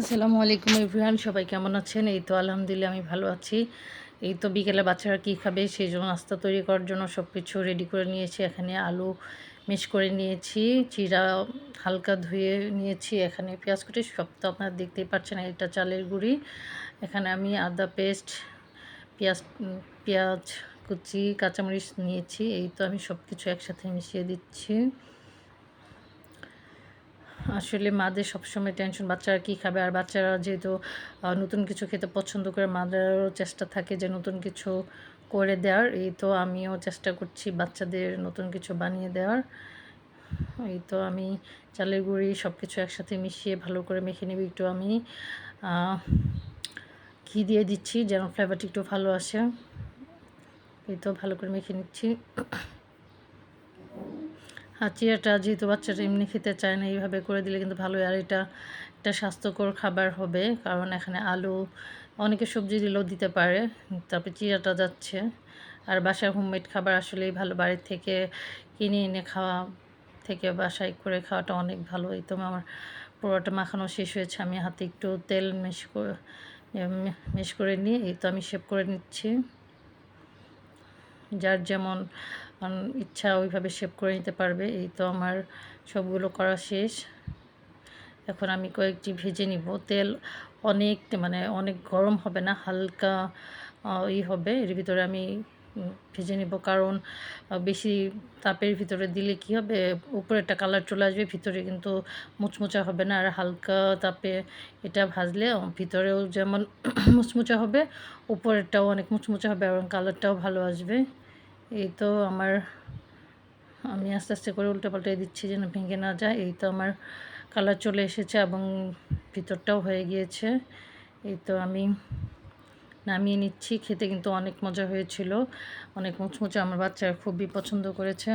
আসসালামু আলাইকুম এভরিওয়ান, সবাই কেমন আছেন? এই তো আলহামদুলিল্লাহ, আমি ভালো আছি। এই তো বিকেলে বাচ্চারা কী খাবে সেই জন্য নাস্তা তৈরি করার জন্য সব কিছু রেডি করে নিয়েছি। এখানে আলু মিশ করে নিয়েছি, চিরা হালকা ধুয়ে নিয়েছি। এখানে পেঁয়াজ কুটি সব তো আপনারা দেখতেই পাচ্ছেন এটা চালের গুঁড়ি। এখানে আমি আদা পেস্ট, পেঁয়াজ পেঁয়াজ কুচি, কাঁচামরিচ নিয়েছি। এই তো আমি সব কিছু একসাথে মিশিয়ে দিচ্ছি। আসলে মাদের সবসময় টেনশন বাচ্চারা কী খাবে? আর বাচ্চারা যেহেতু নতুন কিছু খেতে পছন্দ করে, মাদেরও চেষ্টা থাকে যে নতুন কিছু করে দেওয়ার। এই তো আমিও চেষ্টা করছি বাচ্চাদের নতুন কিছু বানিয়ে দেওয়ার। এই তো আমি চালের গুঁড়ি সব কিছু একসাথে মিশিয়ে ভালো করে মেখে নিবি। একটু আমি ঘি দিয়ে দিচ্ছি যেন ফ্লেভারটি একটু ভালো আসে। এই তো ভালো করে মেখে নিচ্ছি। আর চিয়াটা যেহেতু বাচ্চাটা এমনি খেতে চায় না, এইভাবে করে দিলে কিন্তু ভালো আর এটা একটা স্বাস্থ্যকর খাবার হবে, কারণ এখানে আলু, অনেকে সবজি দিলেও দিতে পারে তারপরে চিরাটা যাচ্ছে। আর বাসায় হোমমেড খাবার আসলেই ভালো, বাড়ির থেকে কিনে এনে খাওয়া থেকে বাসায় করে খাওয়াটা অনেক ভালো। এই তো আমার পুরোটা মাখানো শেষ হয়েছে, আমি হাতে একটু তেল মেশ করে মেশ করে নিয়ে, এই তো আমি শেপ করে নিচ্ছি। যার যেমন ইচ্ছা ওইভাবে শেপ করে নিতে পারবে। এই তো আমার সবগুলো করা শেষ। এখন আমি কয়েকটি ভেজে নিব। তেল অনেক মানে অনেক গরম হবে না, হালকা ই হবে। এর ভিতরে আমি ভেজে নিব। কারণ বেশি তাপের ভিতরে দিলে কি হবে? উপরে একটা কালার চলে আসবে, ভিতরে কিন্তু মুচমুচা হবে না। আর হালকা তাপে এটা ভাজলে ভিতরেও যেমন মুচমুচা হবে, উপরেরটাও অনেক মুচমুচা হবে এবং কালারটাও ভালো আসবে। এই তো আমার, আমি আস্তে আস্তে করে উল্টে পাল্টে দিচ্ছি যেন ভেঙে না যায়। এই তো আমার কালার চলে এসেছে এবং ভিতরটাও হয়ে গিয়েছে। এই তো আমি নামিয়ে নিচ্ছি। খেতে কিন্তু অনেক মজা হয়েছিল। অনেক মুচমুচে আমার বাচ্চারা খুবই পছন্দ করেছে।